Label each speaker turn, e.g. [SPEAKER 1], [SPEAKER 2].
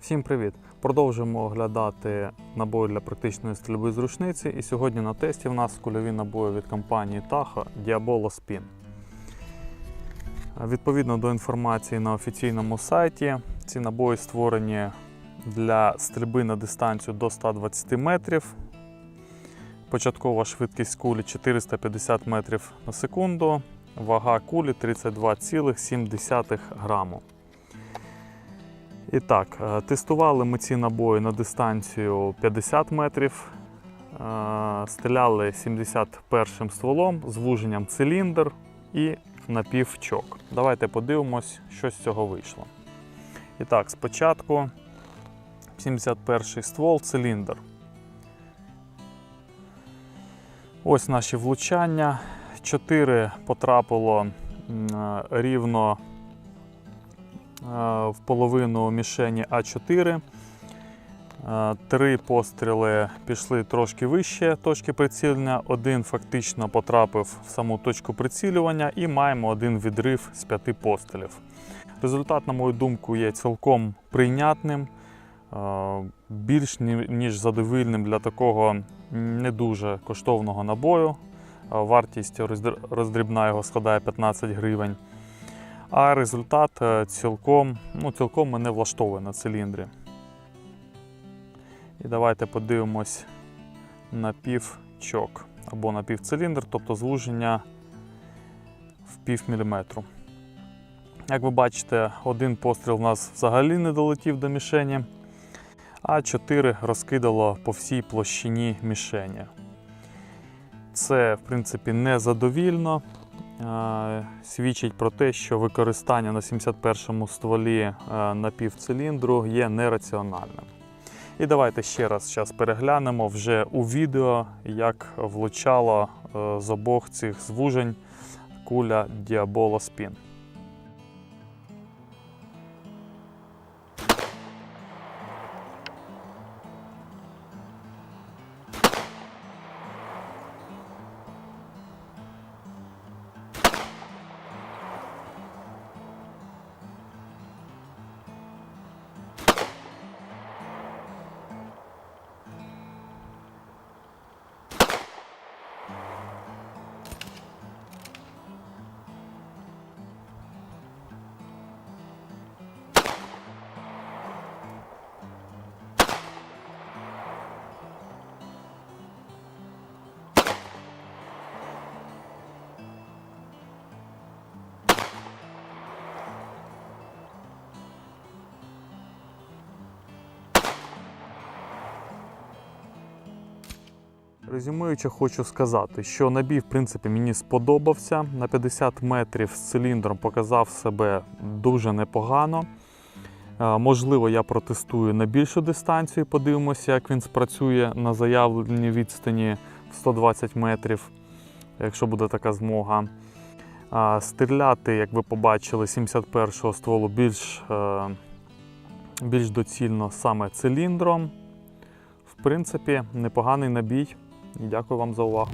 [SPEAKER 1] Всім привіт! Продовжуємо оглядати набої для практичної стрільби з рушниці. І сьогодні на тесті в нас кульові набої від компанії Tahoe Diabolo Spin. Відповідно до інформації на офіційному сайті, ці набої створені для стрільби на дистанцію до 120 метрів. Початкова швидкість кулі 450 метрів на секунду, вага кулі 32,7 граму. І так, е, тестували ми ці набої на дистанцію 50 метрів. Е, Стріляли 71 стволом, звуженням циліндр і напівчок. Давайте подивимось, що з цього вийшло. І так, спочатку 71 ствол, циліндр. Ось наші влучання. 4 потрапило е, рівно в половину мішені А4. Е, Три постріли пішли трошки вище точки прицілення. Один фактично потрапив в саму точку прицілювання і маємо один відрив з п'яти пострілів. Результат, на мою думку, є цілком прийнятним, більш ніж задовільним для такого не дуже коштовного набою. Вартість роздрібна його складає 15 гривень. А результат е, цілком, ну, цілком мене влаштовує на циліндрі. І давайте подивимось на півчок або на півциліндр, тобто звуження в пів міліметру. Як ви бачите, один постріл у нас взагалі не долетів до мішені, а 4 розкидало по всій площині мішені. Це, в принципі, незадовільно. Свідчить про те, що використання на 71-му стволі е, напівциліндру є нераціональним. І давайте ще раз зараз переглянемо вже у відео, як влучало е, з обох цих звужень куля Діабола Spin. Резюмуючи, хочу сказати, що набій, в принципі, мені сподобався. На 50 метрів з циліндром показав себе дуже непогано. Е, Можливо, я протестую на більшу дистанцію, подивимося, як він спрацює на заявленій відстані в 120 метрів, якщо буде така змога. Стріляти, як ви побачили, 71-го стволу більш, е, більш доцільно саме циліндром. В принципі, непоганий набій. Дякую вам за увагу.